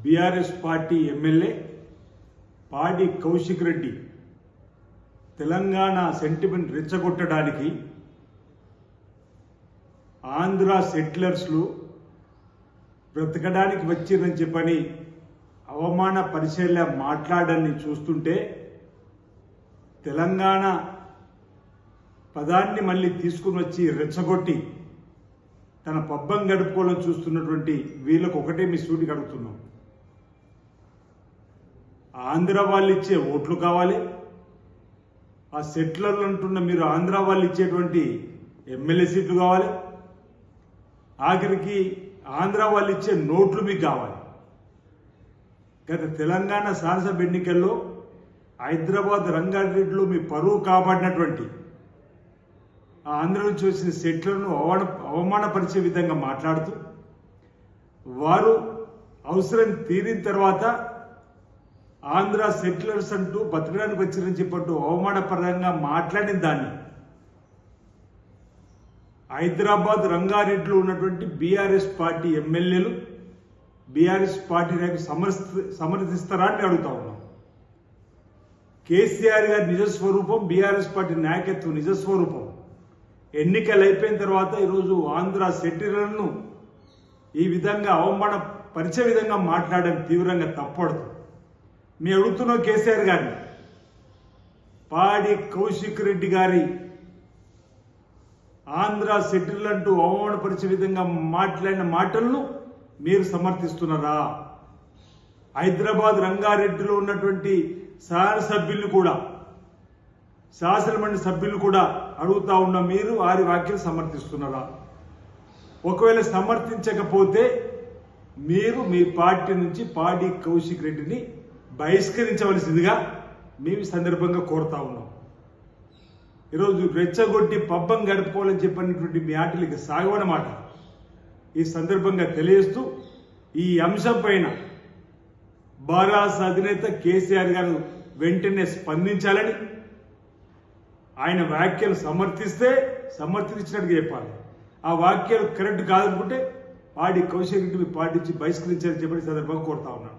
BRS party MLA Padi Kaushik Reddy Telangana sentiment రెచ్చగొట్టడానికి Andhra సెటిలర్స్లు బ్రతకడానికి వచ్చిరని చెప్పని అవమాన పరిశీలన మాట్లాడని చూస్తుంటే తెలంగాణ పదాన్ని మళ్ళీ తీసుకుని వచ్చి రెచ్చగొట్టి తన పబ్బం గడుపుకోవాలని చూస్తున్నటువంటి వీళ్ళకు ఒకటే మీ సూటికి అడుగుతున్నాం. ఆంధ్ర వాళ్ళు ఇచ్చే ఓట్లు కావాలి. ఆ సెట్లర్లు అంటున్న మీరు ఆంధ్ర వాళ్ళు ఇచ్చేటువంటి ఎమ్మెల్యే సీట్లు కావాలి. ఆఖరికి ఆంధ్ర వాళ్ళు ఇచ్చే నోట్లు మీకు కావాలి. గత తెలంగాణ శాసనసభ ఎన్నికల్లో హైదరాబాద్ రంగారెడ్డిలో మీ పరువు కాపాడినటువంటి ఆంధ్ర నుంచి వచ్చిన సెట్లను అవమాన అవమానపరిచే విధంగా మాట్లాడుతూ వారు అవసరం తీరిన తర్వాత ఆంధ్ర సెటిలర్స్ అంటూ బతకడానికి వచ్చిరని చెప్పట్టు అవమానపరంగా మాట్లాడిన దాన్ని. హైదరాబాద్ రంగారెడ్డిలో ఉన్నటువంటి బీఆర్ఎస్ పార్టీ ఎమ్మెల్యేలు బీఆర్ఎస్ పార్టీ నాయకులు సమర్థి సమర్థిస్తారా అని అడుగుతా ఉన్నాం. కేసీఆర్ గారి నిజ స్వరూపం బీఆర్ఎస్ పార్టీ నాయకత్వం నిజ స్వరూపం ఎన్నికలు అయిపోయిన తర్వాత ఈరోజు ఆంధ్ర సెటిలర్లను ఈ విధంగా అవమాన పరిచే విధంగా మాట్లాడడం తీవ్రంగా తప్పడుతుంది మీ అడుగుతున్న కేసీఆర్ గారిని. పాడి కౌశిక్ రెడ్డి గారి ఆంధ్ర సెటిల్ అంటూ అవమానపరిచే విధంగా మాట్లాడిన మాటలను మీరు సమర్థిస్తున్నారా? హైదరాబాద్ రంగారెడ్డిలో ఉన్నటువంటి శాసనసభ్యులు కూడా శాసనమండలి సభ్యులు కూడా అడుగుతా ఉన్న మీరు వారి వ్యాఖ్యలు సమర్థిస్తున్నారా? ఒకవేళ సమర్థించకపోతే మీరు మీ పార్టీ నుంచి పాడి కౌశిక్ రెడ్డిని బహిష్కరించవలసిందిగా మేము సందర్భంగా కోరుతా ఉన్నాం. ఈరోజు రెచ్చగొట్టి పబ్బం గడుపుకోవాలని చెప్పినటువంటి మీ ఆటలకి సాగవనమాట ఈ సందర్భంగా తెలియజేస్తూ ఈ అంశం పైన బారాస్ అధినేత కేసీఆర్ గారు వెంటనే స్పందించాలని ఆయన వ్యాఖ్యలు సమర్థిస్తే సమర్థించినట్టుగా చెప్పాలి. ఆ వాక్యాలు కరెక్ట్ కాదనుకుంటే పాడి కౌశల్ రెడ్డి పాటించి బహిష్కరించాలని చెప్పని సందర్భంగా కోరుతా ఉన్నాను.